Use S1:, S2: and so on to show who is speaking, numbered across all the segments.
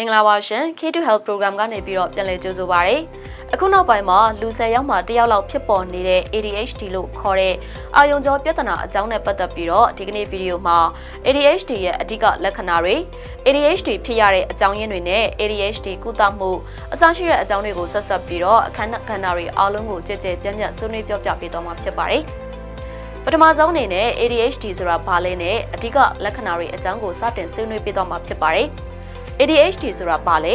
S1: မင်္ဂလာပါရှင် K2 Health Program ကနေပြီးတော့ပြန်လည်ကြိုဆိုပါရစေ။အခုနောက်ပိုင်းမှာလူ၁၀ယောက်မှတစ်ယောက်လောက်ဖြစ်ပေါ်နေတဲ့ ADHD လို့ခေါ်တဲ့အာယုံကြောပြဿနာအကြောင်းနဲ့ပတ်သက်ပြီးတော့ဒီကနေ့ဗီဒီယိုမှာ ADHD ရဲ့အဓိကလက္ခဏာတွေ ADHD ဖြစ်ရတဲ့အကြောင်းရင်းတွေနဲ့ ADHD ကုသမှုအစရှိတဲ့အကြောင်းတွေကိုဆက်ဆက်ပြီးတော့အခန်းကဏ္ဍတွေအားလုံးကိုကြည်ကြဲပြန့်ပြန့်ဆွေးနွေးပြောပြပေးသွားမှာဖြစ်ပါတယ်။ပထမဆုံးအနေနဲ့ ADHD ဆိုတာဘာလဲနဲ့အဓိကလက္ခဏာတွေအကြောင်းကိုစတင်ဆွေးနွေးပေးသွားမှာဖြစ်ပါတယ်။ ADHD ဆိုတာဘာလဲ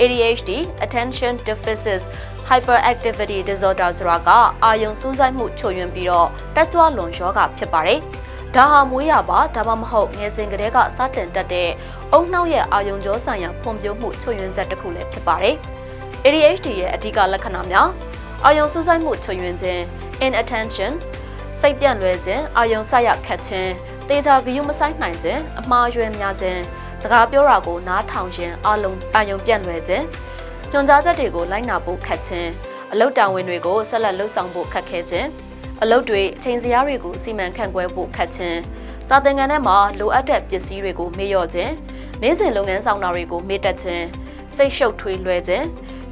S1: ADHD Attention Deficit Hyperactivity Disorder ဆိုတာကအာယုံစူးစိုက်မှုချို့ယွင်းပြီးတော့တက်ကြွလွန်ရောဂါဖြစ်ပါတယ်။ဒါဟာမွေးရပါဒါမှမဟုတ်ငယ်စဉ်ကတည်းကစတင်တတ်တဲ့အုံနှောက်ရဲ့အာယုံကြောဆိုင်ရာဖွံ့ဖြိုးမှုချို့ယွင်းချက်တစ်ခုလည်းဖြစ်ပါတယ်။ ADHD ရဲ့အဓိကလက္ခဏာများအာယုံစူးစိုက်မှုချို့ယွင်းခြင်း inattention စိတ်ပြန့်လွယ်ခြင်းအာယုံဆက်ရခတ်ခြင်းတေချာဂယုမဆိုင်နိုင်ခြင်းအမှားယွင်းများခြင်း စကားပြောတာကိုနားထောင်ခြင်းအလုံးအာယုံပြန့်လွယ်ခြင်းကြွန်ကြားချက်တွေကိုလိုက်နာဖို့ခက်ခြင်းအလုတ်တာဝန်တွေကိုဆက်လက်လှုပ်ဆောင်ဖို့ခက်ခဲခြင်းအလုတ်တွေအချိန်စရာတွေကိုစီမံခန့်ခွဲဖို့ခက်ခြင်းစာသင်ခန်းထဲမှာလိုအပ်တဲ့ပစ္စည်းတွေကိုမေ့လျော့ခြင်းနေ့စဉ်လုပ်ငန်းဆောင်တာတွေကိုမေ့တတ်ခြင်းစိတ်ရှုပ်ထွေးလွယ်ခြင်း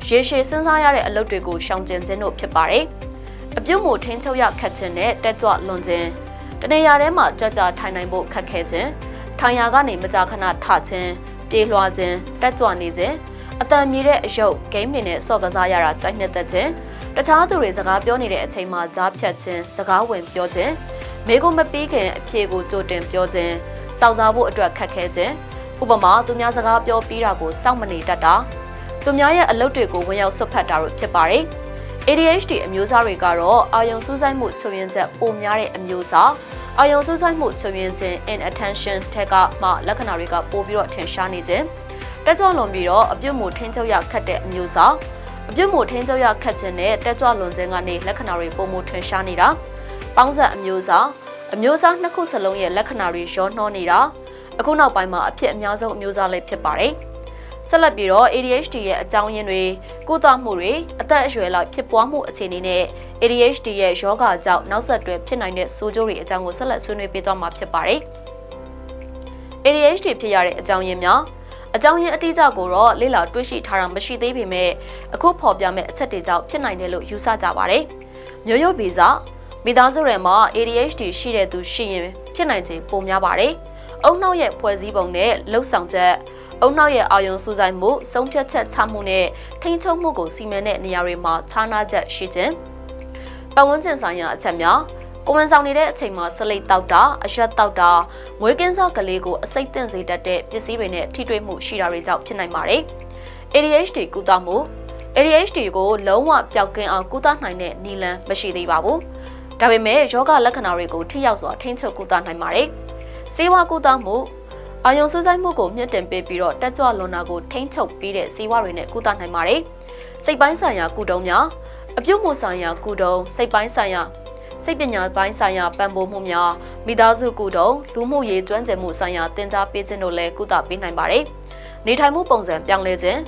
S1: ရေရှည်စဉ်းစားရတဲ့အလုပ်တွေကိုရှောင်ကျဉ်ခြင်းတို့ဖြစ်ပါတယ်အပြုတ်မှုထိန်းချုပ်ရခက်ခြင်းနဲ့တက်ကြွလွန်ခြင်းတနေရာထဲမှာကြကြထိုင်နိုင်ဖို့ခက်ခဲခြင်း ထိုင်ရာကနေမကြာခဏထခြင်းပြေးလွှားခြင်းတက်ကြွနေခြင်းအတန်မြည်တဲ့အယုတ်ဂိမ်းတွေနဲ့စော့ကစားရတာကြိုက်နှစ်သက်ခြင်းတခြားသူတွေစကားပြောနေတဲ့အချိန်မှာကြားဖြတ်ခြင်းစကားဝင်ပြောခြင်းမိကိုမပြီးခင်အဖြေကိုကြိုတင်ပြောခြင်းစောက်စားဖို့အတွက်ခက်ခဲခြင်းဥပမာသူများစကားပြောပြီးတာကိုစောင့်မနေတတ်တာသူများရဲ့အလုပ်တွေကိုဝင်ရောက်ဆွတ်ဖက်တာတို့ဖြစ်ပါတယ် ADHD အမျိုးအစားတွေကတော့အာယုံစူးစိုက်မှုချုပ်ရင်းချက်ပိုများတဲ့အမျိုးအစားအာယုံစူးစိုက်မှုချုပ်ရင်းခြင်း inattention ထက်ကမှလက္ခဏာတွေကပိုပြီးတော့ထင်ရှားနေခြင်းတက်ကြွလွန်ပြီးတော့အပြုတ်မှုထင်းချုပ်ရခတ်တဲ့အမျိုးအစားအပြုတ်မှုထင်းချုပ်ရခတ်ခြင်းနဲ့တက်ကြွလွန်ခြင်းကနေလက္ခဏာတွေပိုမိုထင်ရှားနေတာပေါင်းဆက်အမျိုးအစားအမျိုးအစားနှစ်ခုစလုံးရဲ့လက္ခဏာတွေရောနှောနေတာအခုနောက်ပိုင်းမှာအဖြစ်အများဆုံးအမျိုးအစားလေးဖြစ်ပါတယ် ဆက်လက်ပြီးတော့ ADHD ရဲ့အကြောင်းရင်းတွေကုသမှုတွေအသက်အရွယ်လောက်ဖြစ်ပွားမှုအခြေအနေနဲ့ ADHD ရဲ့ယောဂကြောင့်နောက်ဆက်တွဲဖြစ်နိုင်တဲ့ဆိုးကျိုးတွေအကြောင်းကိုဆက်လက်ဆွေးနွေးပေးသွားမှာဖြစ်ပါတယ်။ ADHD ဖြစ်ရတဲ့အကြောင်းရင်းများအကြောင်းရင်းအတိအကျကိုတော့လေ့လာတွေ့ရှိထားတာမရှိသေးပေမဲ့အခုဖော်ပြမယ့်အချက်တွေကြောင့်ဖြစ်နိုင်တယ်လို့ယူဆကြပါတယ်။မျိုးရိုးဗီဇမိသားစုတွေမှာ ADHD ရှိတဲ့သူရှိရင်ဖြစ်နိုင်ခြင်းပိုများပါတယ်။ အုံနှောက်ရဲ့ဖွဲ့စည်းပုံနဲ့လှုပ်ဆောင်ချက်အုံနောက်ရဲ့အာယုံစူးစိုက်မှုဆုံးဖြတ်ချက်ချမှုနဲ့ထိန်းချုပ်မှုကိုစီမံတဲ့နေရာတွေမှာခြားနာချက်ရှိခြင်းပတ်ဝန်းကျင်ဆိုင်ရာအချက်များကိုဝန်ဆောင်နေတဲ့အချိန်မှာဆလိတ်တောက်တာအရက်တောက်တာငွေကင်းစောက်ကလေးကိုအစိတ်သင့်စေတတ်တဲ့ပစ္စည်းတွေနဲ့ထိတွေ့မှုရှိတာတွေကြောင့်ဖြစ်နိုင်ပါတယ်။ ADHD ကုသမှု ADHD ကိုလုံးဝပျောက်ကင်းအောင်ကုသနိုင်တဲ့နည်းလမ်းမရှိသေးပါဘူး။ဒါပေမဲ့ယောဂလက္ခဏာတွေကိုထိရောက်စွာထိန်းချုပ်ကုသနိုင်ပါတယ်။ စေဝါကုသမှုအာယုံစူးစိုက်မှုကိုမြင့်တင်ပေးပြီးတော့တက်ကြွလွန်တာကိုထိန်းချုပ်ပေးတဲ့စီးပွားတွေနဲ့ကုသနိုင်ပါတယ်။စိတ်ပိုင်းဆိုင်ရာကုတုံးများအပြုတ်မှုဆိုင်ရာကုတုံးစိတ်ပိုင်းဆိုင်ရာစိတ်ပညာပိုင်းဆိုင်ရာပံ့ပိုးမှုများမိသားစုကုတုံးလူမှုရေးကျွမ်းကျင်မှုဆိုင်ရာသင်ကြားပေးခြင်းတို့လည်းကုသပေးနိုင်ပါတယ်။နေထိုင်မှုပုံစံပြောင်းလဲခြင်း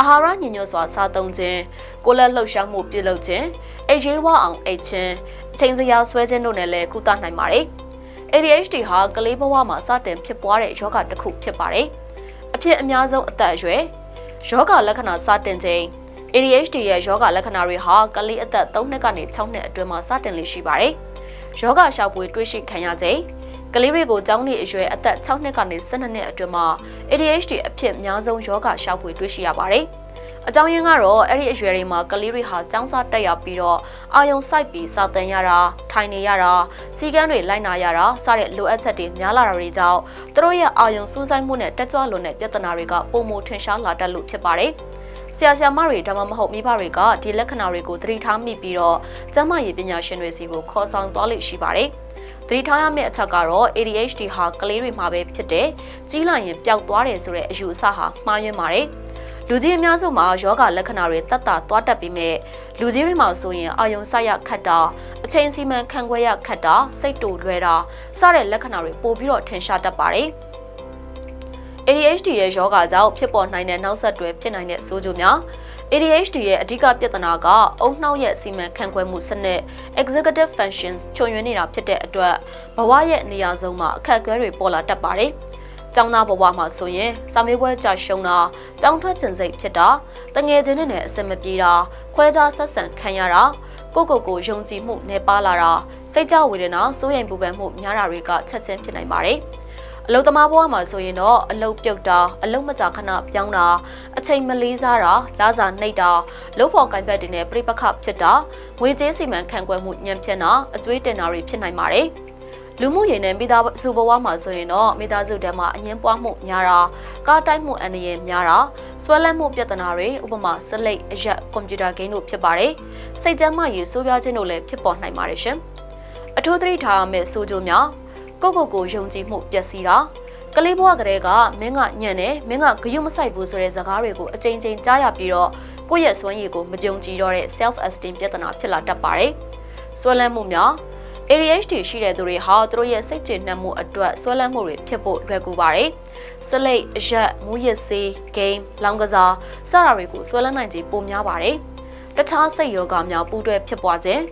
S1: အာဟာရညင်ညွတ်စွာစားသုံးခြင်းကိုယ်လက်လှုပ်ရှားမှုပြုလုပ်ခြင်းအိတ်ရေးဝအောင်အိတ်ခြင်းအချိန်စရာဆွဲခြင်းတို့နဲ့လည်းကုသနိုင်ပါတယ်။ ADHD ဟာကလေးဘဝမှာစတင်ဖြစ်ပွားတဲ့ယောဂတစ်ခုဖြစ်ပါတယ်။အဖြစ်အများဆုံးအသက်အရွယ်ယောဂလက္ခဏာစတင်ခြင်း ADHD ရဲ့ယောဂလက္ခဏာတွေဟာကလေးအသက်3နှစ်ကနေ6နှစ်အတွင်းမှာစတင်လေရှိပါတယ်။ယောဂရှောက်ပွေတွေ့ရှိခံရခြင်းကလေးတွေကိုကျောင်းနေအရွယ်အသက်6နှစ်ကနေ12နှစ်အတွင်းမှာ ADHD အဖြစ်အများဆုံးယောဂရှောက်ပွေတွေ့ရှိရပါတယ်။ အကြောင်းရင်းကတော့အဲ့ဒီအရွယ်တွေမှာကလေးတွေဟာចောင်းစားတက်ရပြီးတော့အာယုံစိုက်ပြီးစာသင်ရတာထိုင်နေရတာစီကန်းတွေလိုက်နာရတာစတဲ့လိုအပ်ချက်တွေများလာတာတွေကြောင့်သူတို့ရဲ့အာယုံစူးစိုက်မှုနဲ့တက်ကြွလွန်တဲ့ပြဿနာတွေကပုံမထင်ရှားလာတတ်လို့ဖြစ်ပါတယ်ဆရာဆရာမတွေဒါမှမဟုတ်မိဘတွေကဒီလက္ခဏာတွေကိုသတိထားမိပြီးတော့ကျန်းမာရေးပညာရှင်တွေစီကိုခေါ်ဆောင်သွားလိမ့်ရှိပါတယ်။သတိထားရမယ့်အချက်ကတော့ ADHD ဟာကလေးတွေမှာပဲဖြစ်တယ်။ကြီးလာရင်ပျောက်သွားတယ်ဆိုတဲ့အယူအဆဟာမှားယွင်းပါတယ်။ လူကြီးအများစုမှာယောဂလက္ခဏာတွေတက်တာသွားတတ်ပြီးမြဲလူကြီးတွေမှာဆိုရင်အာယုံဆိုင်ရခတ်တာအချိန်စီမံခန့်ခွဲရခတ်တာစိတ်တူလွဲတာစတဲ့လက္ခဏာတွေပိုပြီးတော့ထင်ရှားတတ်ပါတယ် ADHD ရဲ့ယောဂကြောင့်ဖြစ်ပေါ်နိုင်တဲ့နောက်ဆက်တွဲဖြစ်နိုင်တဲ့ဆိုးကျိုးများ ADHD ရဲ့အဓိကပြဿနာကအုံနှောက်ရဲ့စီမံခန့်ခွဲမှုစနစ် executive functions ချုံရွေးနေတာဖြစ်တဲ့အတွက်ဘဝရဲ့နေရာဆုံးမှာအခက်အခဲတွေပေါ်လာတတ်ပါတယ်။ က။ကျောင်းသားဘဝမှာဆိုရင်စာမေးပွဲကြာရှုံးတာ၊ကျောင်းထွက်ကျင်စိတ်ဖြစ်တာ၊တငယ်ချင်းတွေနဲ့အဆင်မပြေတာ၊ခွဲခြားဆက်ဆံခံရတာကိုကိုကိုယုံကြည်မှုနဲ့ပါလာတာစိတ်ကြဝေဒနာစိုးရိမ်ပူပန်မှုများတာတွေကချက်ချင်းဖြစ်နိုင်ပါတယ်။အလုသမားဘဝမှာဆိုရင်တော့အလုပြုတ်တာအလုမကြာခဏပြောင်းတာအချိန်မလေးစားတာလာစာနှိပ်တာလုံးဖော်ကင်ဘက်တွေနဲ့ပြိပခဖြစ်တာငွေကြေးစီမံခန့်ခွဲမှုညံ့ဖြစ်တာအကျွေးတင်တာတွေဖြစ်နိုင်ပါတယ် လူမှုရေးနဲ့မိသားစုဘဝမှာဆိုရင်တော့မိသားစုတဲမှာအငင်းပွားမှုများတာကားတိုက်မှုအန္တရာယ်များတာဆွဲလန်းမှုပြဿနာတွေဥပမာစလိတ်အရက်ကွန်ပျူတာဂိမ်းတို့ဖြစ်ပါတယ်စိတ်ကြမ်းမှရေဆိုးပြားခြင်းတို့လည်းဖြစ်ပေါ်နိုင်ပါတယ်ရှင်အထူးသတိထားရမယ့်ဆိုကြများကိုကိုကိုယုံကြည်မှုပျက်စီးတာကလေးဘဝကလေးကမင်းကညံ့တယ်မင်းကဂယုမဆိုင်ဘူးဆိုတဲ့စကားတွေကိုအကြိမ်ကြိမ်ကြားရပြီးတော့ကိုယ့်ရဲ့စွမ်းရည်ကိုမကြုံကြည်တော့တဲ့ self esteem ပြဿနာဖြစ်လာတတ်ပါတယ်။ဆွဲလန်းမှုများ ADHD ရှိတဲ့သူတွေဟာသူတို့ရဲ့စိတ်ကျေနပ်မှုအတွက်ဆွဲလန်းမှုတွေဖြစ်ဖို့လွယ်ကူပါတယ်။စလိတ်အရက်မူးယစ်ဆေးဂိမ်းလောင်ကစားစတာတွေကိုဆွဲလန်းနိုင်ခြင်းပိုများပါတယ်။တခြားစိတ်ယောဂများပူးတွဲဖြစ်ပွားခြင်း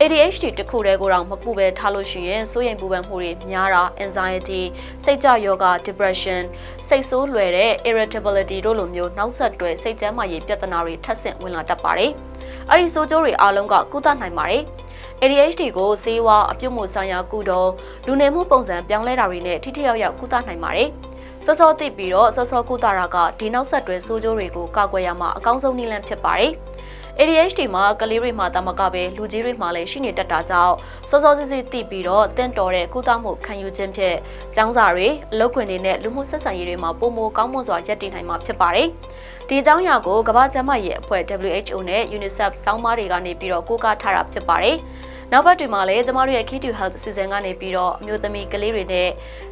S1: ADHD တစ်ခုတည်းကိုတော့မပူပဲထားလို့ရှိရင်စိုးရိမ်ပူပန်မှုတွေများတာ anxiety စိတ်ကြယောဂ depression စိတ်ဆိုးလွယ်တဲ့ irritability တို့လိုမျိုးနောက်ဆက်တွဲစိတ်ကျန်းမာရေးပြဿနာတွေထပ်ဆင့်ဝင်လာတတ်ပါတယ်။အဲ့ဒီဆိုးကျိုးတွေအားလုံးကကုသနိုင်ပါတယ်။ ADHD ကိုဆေးဝါးအပြုတ်မှုဆိုင်ရာကုတော့လူနေမှုပုံစံပြောင်းလဲတာတွေနဲ့ထိထိရောက်ရောက်ကုသနိုင်ပါတယ်။စောစောသိပြီးတော့စောစောကုသတာကဒီနောက်ဆက်တွဲဆိုးကျိုးတွေကိုကာကွယ်ရမှာအကောင်းဆုံးနည်းလမ်းဖြစ်ပါတယ်။ ADHD မှာကလေးတွေမှာတမကပဲလူကြီးတွေမှာလည်းရှိနေတတ်တာကြောင့်စောစောစစ်စစ်သိပြီးတော့တင့်တော်တဲ့ကုသမှုခံယူခြင်းဖြင့်ចောင်းစာတွေအလုပ်ခွင်တွေနဲ့လူမှုဆက်ဆံရေးတွေမှာပုံမကောင်းမွန်စွာရပ်တည်နိုင်မှာဖြစ်ပါတယ်။ဒီအကြောင်းအရာကိုကမ္ဘာ့ကျန်းမာရေးအဖွဲ့ WHO နဲ့ UNICEF စောင်းမတွေကနေပြီးတော့ကိုးကားထားတာဖြစ်ပါတယ်။ နောက်ဘက်တွေမှာလည်းကျမတို့ရဲ့ Key to Health အစီအစဉ်ကနေပြီးတော့အမျိုးသမီးကလေးတွေနဲ့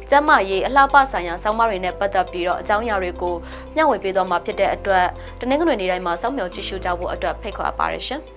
S1: ကျန်းမာရေးအလှပဆိုင်ရာစောင့်မတွေနဲ့ပတ်သက်ပြီးတော့အကြောင်းအရာတွေကိုမျှဝေပေးသွားမှာဖြစ်တဲ့အတွက်တနင်္ဂနွေနေ့တိုင်းမှာစောင့်မျှော်ကြည့်ရှုကြဖို့အတွက်ဖိတ်ခေါ်ပါရရှင်။